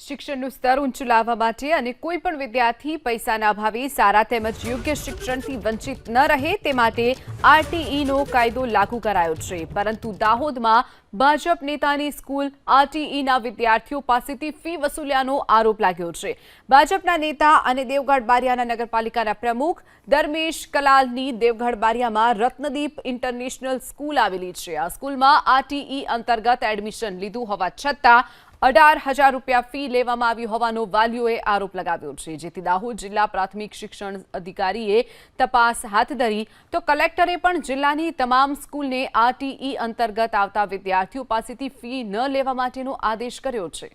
શિક્ષણનું સ્તર ઊંચું લાવવા માટે અને કોઈ પણ વિદ્યાર્થી પૈસાના અભાવે સારા તેમજ યોગ્ય શિક્ષણથી વંચિત ન રહે તે માટે આરટીઈનો કાયદો લાગુ કરાયો છે. પરંતુ દાહોદમાં ભાજપ નેતાની સ્કૂલ આરટીઈના વિદ્યાર્થીઓ પાસેથી ફી વસૂલ્યાનો આરોપ લાગ્યો છે. ભાજપના નેતા અને દેવગઢ બારિયાના નગરપાલિકાના પ્રમુખ ધર્મેશ કલાલની દેવગઢ બારિયામાં રત્નદીપ ઇન્ટરનેશનલ સ્કૂલ આવેલી છે. આ સ્કૂલમાં આરટીઈ અંતર્ગત એડમિશન લીધું હોવા છતાં અઢાર હજાર રૂપિયા ફી લેવામાં આવી હોવાનો વાલીઓએ આરોપ લગાવ્યો છે. જેથી દાહોદ જિલ્લા પ્રાથમિક શિક્ષણ અધિકારીએ તપાસ હાથ ધરી તો કલેક્ટરે પણ જિલ્લાની તમામ સ્કૂલને આરટીઈ અંતર્ગત આવતા વિદ્યાર્થીઓ પાસેથી ફી ન લેવા માટેનો આદેશ કર્યો છે.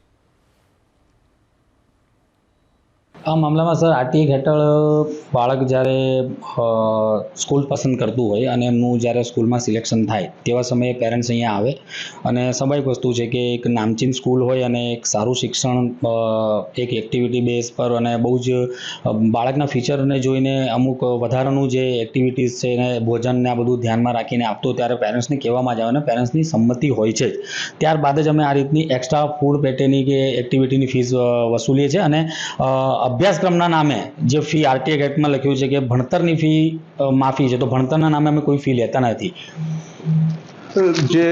આ મામલામાં સર આરટીએ હેઠળ બાળક જ્યારે સ્કૂલ પસંદ કરતું હોય અને એમનું જ્યારે સ્કૂલમાં સિલેક્શન થાય તેવા સમયે પેરેન્ટ્સ અહીંયા આવે અને સ્વાભાવિક વસ્તુ છે કે એક નામચીન સ્કૂલ હોય અને એક સારું શિક્ષણ એક એક્ટિવિટી બેઝ પર અને બહુ જ બાળકના ફીચરને જોઈને અમુક વધારાનું જે એક્ટિવિટીઝ છે એને ભોજનને આ બધું ધ્યાનમાં રાખીને આપતો ત્યારે પેરેન્ટ્સને કહેવામાં જ આવે અને પેરેન્ટ્સની સંમતિ હોય છે. જ ત્યારબાદ જ અમે આ રીતની એક્સ્ટ્રા ફૂડ પેટેની કે એક્ટિવિટીની ફીસ વસૂલીએ છીએ અને અભ્યાસક્રમના નામે જે ફી આરટીએ એક્ટમાં લખ્યું છે કે ભણતરની ફી માફી છે. તો ભણતરના નામે અમે કોઈ ફી લેતા નથી. જે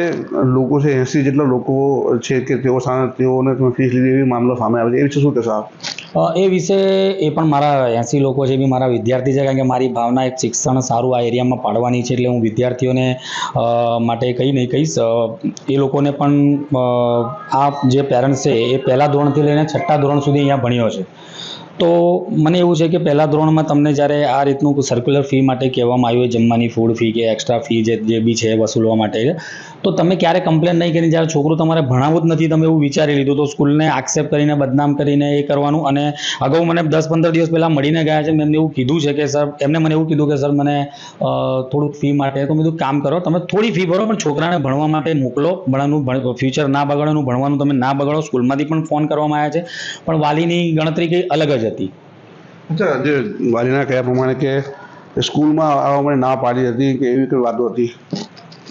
લોકો છે એંસી જેટલા લોકો છે કે તેઓ સામે તેઓને ફીસ લીધી એવી મામલો સામે આવે છે. એ વિશે શું કહેશો આપ? એ વિશે એ પણ મારા એસી લોકો છે એ બી મારા વિદ્યાર્થી છે. કારણ કે મારી ભાવના એક શિક્ષણ સારું આ એરિયામાં પાડવાની છે એટલે હું વિદ્યાર્થીઓને માટે કંઈ નહીં કહીશ. એ લોકોને પણ આ જે પેરેન્ટ્સ છે એ પહેલા ધોરણથી લઈને છઠ્ઠા ધોરણ સુધી અહીંયા ભણ્યો છે. તો મને એવું છે કે પહેલા ધોરણમાં તમને જ્યારે આ રીતનું સર્ક્યુલર ફી માટે કહેવામાં આવ્યું હોય, જમવાની ફૂડ ફી કે એક્સ્ટ્રા ફી જે જે બી છે વસૂલવા માટે તો તમે ક્યારે કમ્પ્લેન નહીં કરી? જ્યારે છોકરો તમારે ભણાવવું જ નથી, તમે એવું વિચારી લીધું તો સ્કૂલને આક્ષેપ કરીને, બદનામ કરીને એ કરવાનું. અને અગાઉ મને દસ પંદર દિવસ પહેલાં મળીને ગયા છે, મેં એમને એવું કીધું છે કે, સર, એમને મને એવું કીધું કે, સર, મને થોડુંક ફી માટે. તો મેં કામ કરો, તમે થોડી ફી ભરો, પણ છોકરાને ભણવા માટે મોકલો. ભણવાનું ફ્યુચર ના બગાડવાનું, ભણવાનું તમે ના બગાડો. સ્કૂલમાંથી પણ ફોન કરવામાં આવ્યા છે. પણ વાલીની ગણતરી કંઈ અલગ જ હતી. વાલીના કહ્યા પ્રમાણે કે સ્કૂલમાં આવવા મને ના પાડી હતી, કે એવી કોઈ વાતો હતી?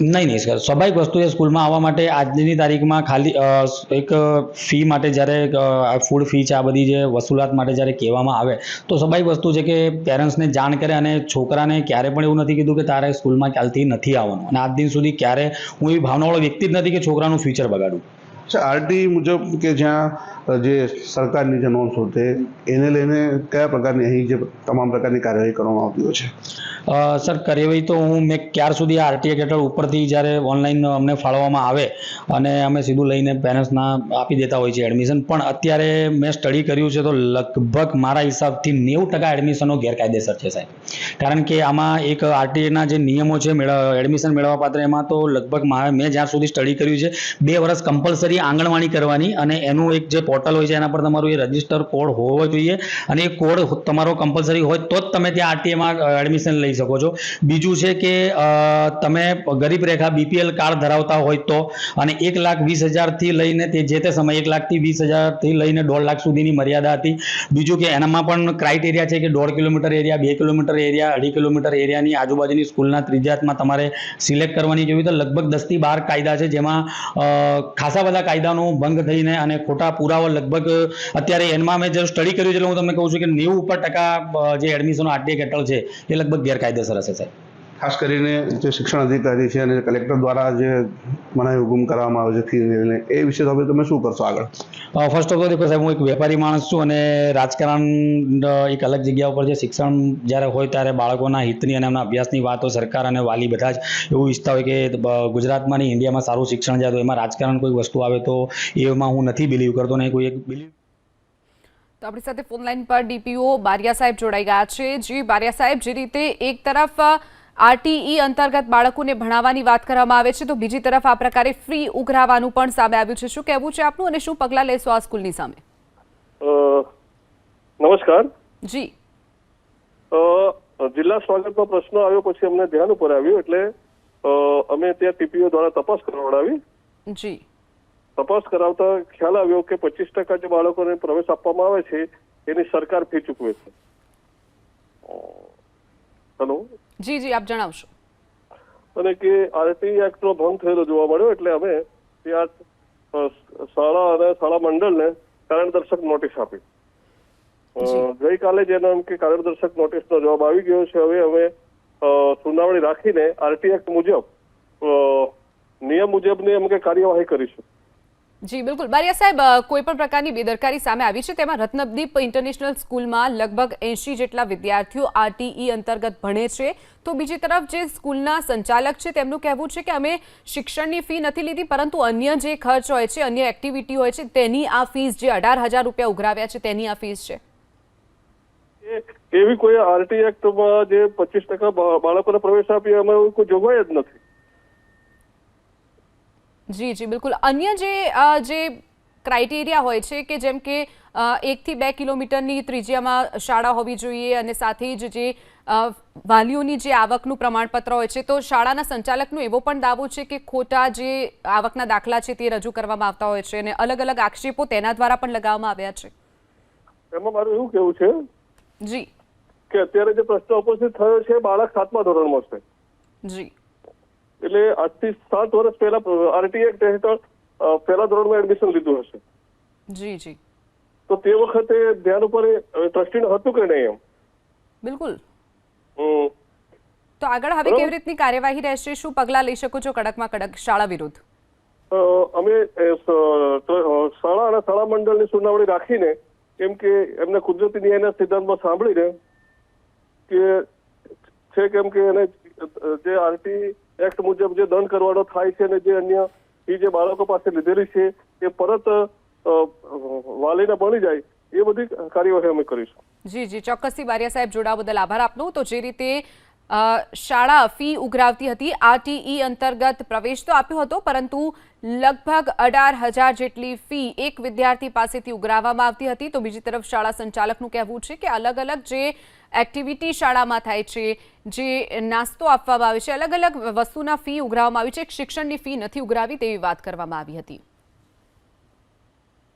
નહીં નહીં, સર. સ્વાભાવિક વસ્તુ છે સ્કૂલમાં આવવા માટે આજની તારીખમાં ખાલી એક ફી માટે જ્યારે ફૂડ ફી છે આ બધી જે વસૂલાત માટે જ્યારે કહેવામાં આવે, તો સ્વાભાવિક વસ્તુ છે કે પેરેન્ટ્સને જાણ કરે અને છોકરાને ક્યારે પણ એવું નથી કીધું કે તારે સ્કૂલમાં કાલથી નથી આવવાનું. અને આજ દિન સુધી ક્યારે હું એવી ભાવનાવાળો વ્યક્તિ જ નથી કે છોકરાનું ફ્યુચર બગાડું. આરટી મુજબ કે જ્યાં જે સરકારની જે નોંધ છે એને લઈને કયા પ્રકારની અહીં જે તમામ પ્રકારની કાર્યવાહી કરવામાં આવતી હોય છે? સર, કાર્યવાહી તો હું મેં ક્યાર સુધી આરટીએ હેઠળ ઉપરથી જ્યારે ઓનલાઈન અમને ફાળવવામાં આવે અને અમે સીધું લઈને પેરેન્ટ્સના આપી દેતા હોય છે એડમિશન પણ અત્યારે મેં સ્ટડી કર્યું છે તો લગભગ મારા હિસાબથી નેવું ટકા એડમિશનો ગેરકાયદેસર છે સાહેબ. કારણ કે આમાં એક આરટીએના જે નિયમો છે એડમિશન મેળવવા પાત્ર એમાં તો લગભગ મેં જ્યાં સુધી સ્ટડી કર્યું છે, બે વર્ષ કમ્પલસરી આંગણવાડી કરવાની અને એનું એક જે પોર્ટલ હોય છે, એના પર તમારું એ રજિસ્ટર કોડ હોવો જોઈએ અને એ કોડ તમારો કમ્પલસરી હોય તો જ તમે ત્યાં આરટીએમાં એડમિશન લઈ શકો છો. બીજું છે કે તમે ગરીબ રેખા બીપીએલ કાર્ડ ધરાવતા હોય તો અને એક લાખ વીસ હજારથી લઈને તે જે તે સમયે એક લાખથી વીસ હજારથી લઈને દોઢ લાખ સુધીની મર્યાદા હતી. બીજું કે એનામાં પણ ક્રાઇટેરિયા છે કે દોઢ કિલોમીટર એરિયા બે કિલોમીટર એરિયા અઢી કિલોમીટર એરિયાની આજુબાજુની સ્કૂલના ત્રીજાતમાં તમારે સિલેક્ટ કરવાની જોઈએ. તો લગભગ દસથી બાર કાયદા છે જેમાં ખાસા બધા કાયદાનો ભંગ થઈને અને ખોટા પુરાવા લગભગ અત્યારે એનમાં મેં જે સ્ટડી કર્યું છે એટલે હું તમને કહું છું કે નેવું ઉપર ટકા જે એડમિશનો આરટીએ હેઠળ છે, એ લગભગ ગેરકાયદેસર હશે સાહેબ. ખાસ કરીને જે શિક્ષણ અધિકારી છે અને કલેક્ટર દ્વારા જે મનાઈ હુકુમ કરવામાં આવે છે ફી લઈને એ વિશે તો હવે તમે શું કરશો આગળ? ફર્સ્ટ ઓફ ઓલ સાહેબ હું એક વેપારી માણસ છું અને રાજકારણ એક અલગ જગ્યા ઉપર છે શિક્ષણ જ્યારે હોય ત્યારે બાળકોના હિતની અને એમના અભ્યાસની વાતો સરકાર અને વાલી બધા જ એવું ઈચ્છતા હોય કે ગુજરાતમાં નહીં ઇન્ડિયામાં સારું શિક્ષણ જાય તો એમાં રાજકારણ કોઈ વસ્તુ આવે તો એમાં હું નથી બિલીવ કરતો ને કોઈ એક બિલીવ તો આપણી સાથે ફોનલાઈન પર ડીપીઓ બારિયા સાહેબ જોડાઈ ગયા છે. જી બારિયા સાહેબ જે રીતે એક તરફ આરટીઈ અંતર્ગત બાળકોને ભણાવવાની વાત કરવામાં આવે છે તો બીજી તરફ આ પ્રકારે ફ્રી ઉઘરાવાનું પણ સામે આવ્યું છે. શું કહેવું છે આપનું અને શું પગલાં લેશો આ સ્કૂલની સામે? અ, નમસ્કાર. જી. જિલ્લા સ્વાગતનો પ્રશ્ન આવ્યો પછી અમને ધ્યાન ઉપર આવ્યું એટલે અમે ત્યાં ટીપીઓ દ્વારા તપાસ કરાવડાવી જી. તપાસ કરાવતા ખ્યાલ આવ્યો કે પચીસ ટકા જે બાળકોને પ્રવેશ આપવામાં આવે છે એની સરકાર ફી ચૂકવે છે. હેલો? જી જી આપ જણાવશો. અને કે આરટી એક્ટનો ભંગ થયેલો જોવા મળ્યો એટલે અમે ત્યાં શાળા અને શાળા મંડળને કારણ દર્શક નોટિસ આપી. ગઈકાલે જેનો એમ કે કારણદર્શક નોટિસનો જવાબ આવી ગયો છે હવે અમે અ, સુનાવણી રાખીને આરટી એક્ટ મુજબ નિયમ મુજબની એમ કે કાર્યવાહી કરીશું. જી, બિલકુલ. બારિયા સાહેબ કોઈ પણ પ્રકારની બેદરકારી સામે આવી છે? તેમાં રત્નદીપ ઇન્ટરનેશનલ સ્કૂલમાં લગભગ એંશી જેટલા વિદ્યાર્થીઓ આરટીઈ અંતર્ગત ભણે છે. તો બીજી તરફ જે સ્કૂલના સંચાલક છે, તેમનું કહેવું છે કે અમે શિક્ષણની ફી નથી લીધી, પરંતુ અન્ય જે ખર્ચ હોય છે, અન્ય એક્ટિવિટી હોય છે, તેની આ ફીસ જે અઢાર હજાર રૂપિયા ઉઘરાવ્યા છે, તેની આ ફીસ છે. એવી કોઈ આરટી એક્ટમાં જે પચીસ ટકા બાળકોને પ્રવેશ આપી, એમાં કોઈ જોગવાઈ જ નથી. જી જી બિલકુલ. અન્ય જે જે ક્રાઇટેરિયા હોય છે કે જેમ કે એકથી બે કિલોમીટરની ત્રિજ્યામાં શાળા હોવી જોઈએ અને સાથે જ જે વાલીઓની જે આવકનું પ્રમાણપત્ર હોય છે તો શાળાના સંચાલકનો એવો પણ દાવો છે કે ખોટા જે આવકના દાખલા છે તે રજૂ કરવામાં આવતા હોય છે અને અલગ અલગ આક્ષેપો તેના દ્વારા પણ લગાવવામાં આવ્યા છે. એમાં મારું એવું કેવું છે જી. કે અત્યારે જે પ્રશ્ન ઉપસ્થિત થયો છે બાળક સાતમા ધોરણમાં છે. જી. એટલે આજથી સાત વર્ષ પહેલા આરટી એક્ટ હેઠળ પહેલા ધોરણમાં એડમિશન લીધું હશે. જી જી. તો તે વખતે ધ્યાન ઉપર ટ્રસ્ટીને હતું કે નહીં એમ? બિલકુલ. તો આગળ હવે કેવી રીતની કાર્યવાહી રહેશે? શું પગલાં લઈ શકો છો કડકમાં કડક શાળા વિરુદ્ધ? અમે શાળા અને શાળા મંડળની સુનાવણી રાખીને કેમ કે એમને કુદરતી ન્યાયના સિદ્ધાંતમાં સાંભળીને કે છે કેમ કે એને જે આરટી એક્ટ મુજબ જે દંડ કરવાનો થાય છે અને જે અન્ય ફી જે બાળકો પાસે લીધેલી છે, એ પરત વાલીને ભણી જાય, એ બધી કાર્યવાહી અમે કરીશું. જી જી. ચોક્કસથી બારિયા સાહેબ, જોડાવા બદલ આભાર આપનો. તો જે રીતે શાળા ફી ઉઘરાવતી હતી. આરટીઈ અંતર્ગત પ્રવેશ તો આપ્યો હતો, પરંતુ લગભગ અઢાર હજાર જેટલી ફી એક વિદ્યાર્થી પાસેથી ઉઘરાવવામાં આવતી હતી. તો બીજી તરફ શાળા સંચાલકનું કહેવું છે કે અલગ અલગ જે એક્ટિવિટી શાળામાં થાય છે, જે નાસ્તો આપવામાં આવે છે, અલગ અલગ વસ્તુના ફી ઉઘરાવવામાં આવી છે. શિક્ષણની ફી નથી ઉઘરાવી તેવી વાત કરવામાં આવી હતી.